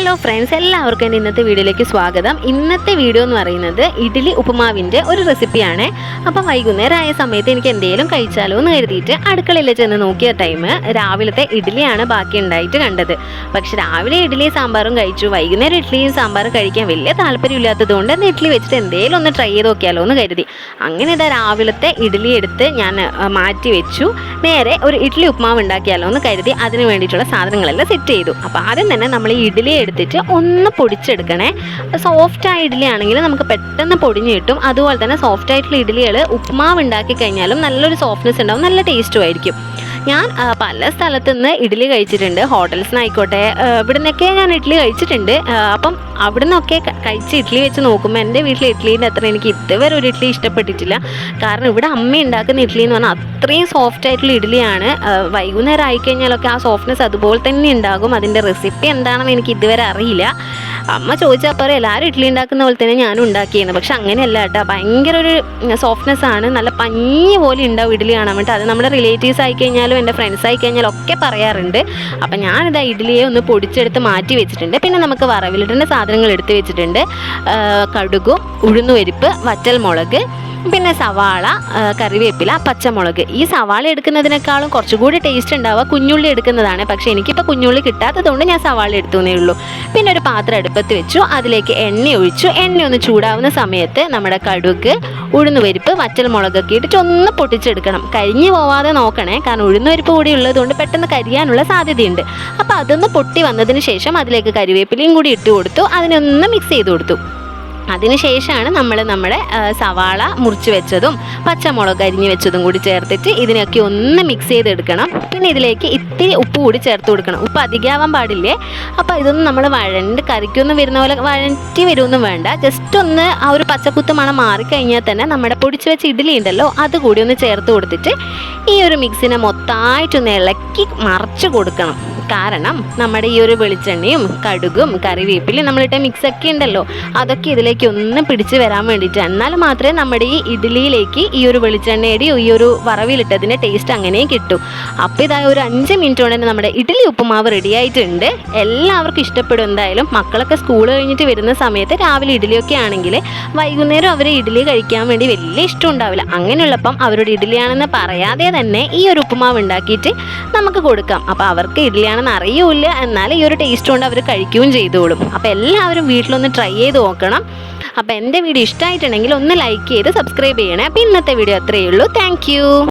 Hello friends എല്ലാവർക്കും എന്റെ ഇന്നത്തെ വീഡിയോയിലേക്ക് സ്വാഗതം. ഇന്നത്തെ വീഡിയോ എന്ന് പറയുന്നത് ഇഡ്ഡലി ഉപ്പുമാവിന്റെ ഒരു റെസിപ്പിയാണ്. അപ്പോൾ വൈകുന്നേരം ആയ സമയത്ത് എനിക്ക് എന്തെങ്കിലും കഴിച്ചാലോ എന്ന് കരുതിയിട്ട് അടുക്കളയിൽ ചെന്ന് നോക്കിയ ടൈം രാവിലത്തെ ഇഡ്ഡലിയാണ് ബാക്കി ഉണ്ടായിട്ട് കണ്ടത്. പക്ഷെ രാവിലെ ഇഡ്ഡലി സാമ്പാറും കഴിച്ചു. വൈകുന്നേരം ഇഡ്ഡലിയും സാമ്പാറും കഴിക്കാൻ വലിയ താല്പര്യമില്ലാത്തത് കൊണ്ട് എന്നാൽ ഇഡ്ഡലി വെച്ചിട്ട് എന്തെങ്കിലും ഒന്ന് ട്രൈ ചെയ്ത് നോക്കിയാലോ എന്ന് കരുതി. അങ്ങനെ ഇതാ രാവിലത്തെ ഇഡ്ഡലി എടുത്ത് ഞാൻ മാറ്റി വെച്ചു. നേരെ ഒരു ഇഡ്ഡലി ഉപ്പുമാവ് ഉണ്ടാക്കിയാലോ എന്ന് കരുതി അതിന് വേണ്ടിയിട്ടുള്ള സാധനങ്ങളെല്ലാം സെറ്റ് ചെയ്തു. അപ്പോൾ ആദ്യം തന്നെ നമ്മൾ ഈ ഇഡ്ഡലി എടുത്തിട്ട് ഒന്ന് പൊടിച്ചെടുക്കണേ. സോഫ്റ്റ് ആയ ഇഡ്ഡലി ആണെങ്കിൽ നമുക്ക് പെട്ടെന്ന് പൊടിഞ്ഞ് കിട്ടും. അതുപോലെ തന്നെ സോഫ്റ്റ് ആയിട്ടുള്ള ഇഡ്ഡലികൾ ഉപ്മാവ് ഉണ്ടാക്കി കഴിഞ്ഞാലും നല്ലൊരു സോഫ്റ്റ്നെസ് ഉണ്ടാവും. നല്ല ടേസ്റ്റും ആയിരിക്കും. ഞാൻ പല സ്ഥലത്തു നിന്ന് ഇഡ്ഡലി കഴിച്ചിട്ടുണ്ട് ഹോട്ടൽസിൽ നിന്നായിക്കോട്ടെ ഇവിടെ നിന്നൊക്കെ ഞാൻ ഇഡ്ഡലി കഴിച്ചിട്ടുണ്ട്. അപ്പം അവിടെ നിന്നൊക്കെ കഴിച്ച് ഇഡ്ഡലി വെച്ച് നോക്കുമ്പോൾ എന്റെ വീട്ടിൽ ഇഡ്ഡലീന്റെ അത്ര എനിക്ക് ഇതുവരെ ഒരു ഇഡ്ഡലി ഇഷ്ടപ്പെട്ടിട്ടില്ല. കാരണം ഇവിടെ അമ്മ ഉണ്ടാക്കുന്ന ഇഡ്ഡലി എന്ന് പറഞ്ഞാൽ അത്രയും സോഫ്റ്റ് ആയിട്ടുള്ള ഇഡ്ഡലിയാണ്. വൈകുന്നേരം ആയിക്കഴിഞ്ഞാലൊക്കെ ആ സോഫ്റ്റ്നെസ് അതുപോലെ തന്നെ ഉണ്ടാകും. അതിന്റെ റെസിപ്പി എന്താണെന്ന് എനിക്ക് ഇതുവരെ അറിയില്ല. അമ്മ ചോദിച്ചാൽ പറയും എല്ലാവരും ഇഡ്ഡലി ഉണ്ടാക്കുന്ന പോലെ തന്നെ ഞാനും ഉണ്ടാക്കിയിരുന്നു പക്ഷെ അങ്ങനെയല്ല കേട്ടോ ഭയങ്കര ഒരു സോഫ്റ്റ്നെസ് ആണ്. നല്ല പഞ്ഞി പോലെ ഉണ്ടാവും ഇഡ്ഡലി കാണാൻ വേണ്ടി. അത് നമ്മുടെ റിലേറ്റീവ്സ് ആയി കഴിഞ്ഞാലും എന്റെ ഫ്രണ്ട്സ് ആയി കഴിഞ്ഞാലും ഒക്കെ പറയാറുണ്ട്. അപ്പം ഞാനിതാ ഇഡ്ഡലിയെ ഒന്ന് പൊടിച്ചെടുത്ത് മാറ്റി വെച്ചിട്ടുണ്ട്. പിന്നെ നമുക്ക് വറവിലിടേണ്ട സാധനങ്ങൾ എടുത്ത് വെച്ചിട്ടുണ്ട്. കടുകും ഉഴുന്നുവരിപ്പ് വറ്റൽ വറ്റൽമുളക് പിന്നെ സവാള കറിവേപ്പില പച്ചമുളക്. ഈ സവാള എടുക്കുന്നതിനേക്കാളും കുറച്ചുകൂടി ടേസ്റ്റ് ഉണ്ടാവുക കുഞ്ഞുള്ളി എടുക്കുന്നതാണ്. പക്ഷേ എനിക്കിപ്പോൾ കുഞ്ഞുള്ളി കിട്ടാത്തതുകൊണ്ട് ഞാൻ സവാള എടുത്തുന്നേ ഉള്ളൂ. പിന്നെ ഒരു പാത്രം അടുപ്പത്ത് വെച്ചു. അതിലേക്ക് എണ്ണ ഒഴിച്ചു. എണ്ണ ഒന്ന് ചൂടാവുന്ന സമയത്ത് നമ്മുടെ കടുക് ഉഴുന്നുപരിപ്പ് വറ്റൽമുളകൊക്കെ ഇട്ടിട്ട് ഒന്ന് പൊട്ടിച്ചെടുക്കണം. കരിഞ്ഞു പോവാതെ നോക്കണേ. കാരണം ഉഴുന്നുപരിപ്പ് കൂടി ഉള്ളതുകൊണ്ട് പെട്ടെന്ന് കരിയാനുള്ള സാധ്യതയുണ്ട്. അപ്പോൾ അതൊന്ന് പൊട്ടി വന്നതിന് ശേഷം അതിലേക്ക് കരിവേപ്പിലയും കൂടി ഇട്ട് കൊടുത്തു. അതിനൊന്ന് മിക്സ് ചെയ്ത് കൊടുത്തു. അതിനുശേഷമാണ് നമ്മൾ നമ്മുടെ സവാള മുറിച്ച് വെച്ചതും പച്ചമുളക് അരിഞ്ഞ് വെച്ചതും കൂടി ചേർത്തിട്ട് ഇതിനൊക്കെ ഒന്ന് മിക്സ് ചെയ്തെടുക്കണം. പിന്നെ ഇതിലേക്ക് ഇത്തിരി ഉപ്പ് കൂടി ചേർത്ത് കൊടുക്കണം. ഉപ്പ് അധികമാവാൻ പാടില്ലേ? അപ്പോൾ ഇതൊന്നും നമ്മൾ വഴണ്ട് കറിക്കൊന്നും വരുന്ന പോലെ വഴറ്റി വരുമൊന്നും വേണ്ട. ജസ്റ്റ് ഒന്ന് ആ ഒരു പച്ചക്കുത്ത് മണം മാറിക്കഴിഞ്ഞാൽ തന്നെ നമ്മുടെ പൊടിച്ച് വെച്ച ഇഡ്ഡലി ഉണ്ടല്ലോ അതുകൂടി ഒന്ന് ചേർത്ത് കൊടുത്തിട്ട് ഈ ഒരു മിക്സിനെ മൊത്തമായിട്ടൊന്ന് ഇളക്കി മറച്ച് കൊടുക്കണം. കാരണം നമ്മുടെ ഈ ഒരു വെളിച്ചെണ്ണയും കടുകും കറിവേപ്പിലും നമ്മളിട്ട മിക്സൊക്കെ ഉണ്ടല്ലോ അതൊക്കെ ഇതിലേക്ക് ഒന്ന് പിടിച്ച് വരാൻ വേണ്ടിയിട്ട്. എന്നാൽ മാത്രമേ നമ്മുടെ ഈ ഇഡ്ഡലിയിലേക്ക് ഈ ഒരു വെളിച്ചെണ്ണയുടെ ഈ ഒരു വറവിലിട്ടതിന്റെ ടേസ്റ്റ് അങ്ങനെയും കിട്ടും. അപ്പോൾ ഇതായ ഒരു അഞ്ച് മിനിറ്റ് കൊണ്ട് തന്നെ നമ്മുടെ ഇഡ്ഡലി ഉപ്പുമാവ് റെഡി ആയിട്ടുണ്ട്. എല്ലാവർക്കും ഇഷ്ടപ്പെടും എന്തായാലും. മക്കളൊക്കെ സ്കൂൾ കഴിഞ്ഞിട്ട് വരുന്ന സമയത്ത് രാവിലെ ഇഡ്ഡലിയൊക്കെ ആണെങ്കിൽ വൈകുന്നേരം അവർ ഇഡ്ഡലി കഴിക്കാൻ വേണ്ടി വലിയ ഇഷ്ടം ഉണ്ടാവില്ല. അങ്ങനെയുള്ളപ്പം അവരോട് ഇഡ്ഡലിയാണെന്ന് പറയാതെ തന്നെ ഈ ഒരു ഉപ്പുമാവ് ഉണ്ടാക്കിയിട്ട് നമുക്ക് കൊടുക്കാം. അപ്പോൾ അവർക്ക് ഇഡ്ഡലിയാണെന്ന് അറിയൂല എന്നാൽ ഈ ഒരു ടേസ്റ്റ് കൊണ്ട് അവർ കഴിക്കുകയും ചെയ്തോളും. അപ്പോൾ എല്ലാവരും വീട്ടിലൊന്ന് ട്രൈ ചെയ്ത് നോക്കണം. അപ്പോൾ എന്റെ വീഡിയോ ഇഷ്ടമായിട്ടുണ്ടെങ്കിൽ ഒന്ന് ലൈക്ക് ചെയ്ത് സബ്സ്ക്രൈബ് ചെയ്യണേ. അപ്പോൾ ഇന്നത്തെ വീഡിയോ അത്രയേ ഉള്ളൂ. താങ്ക്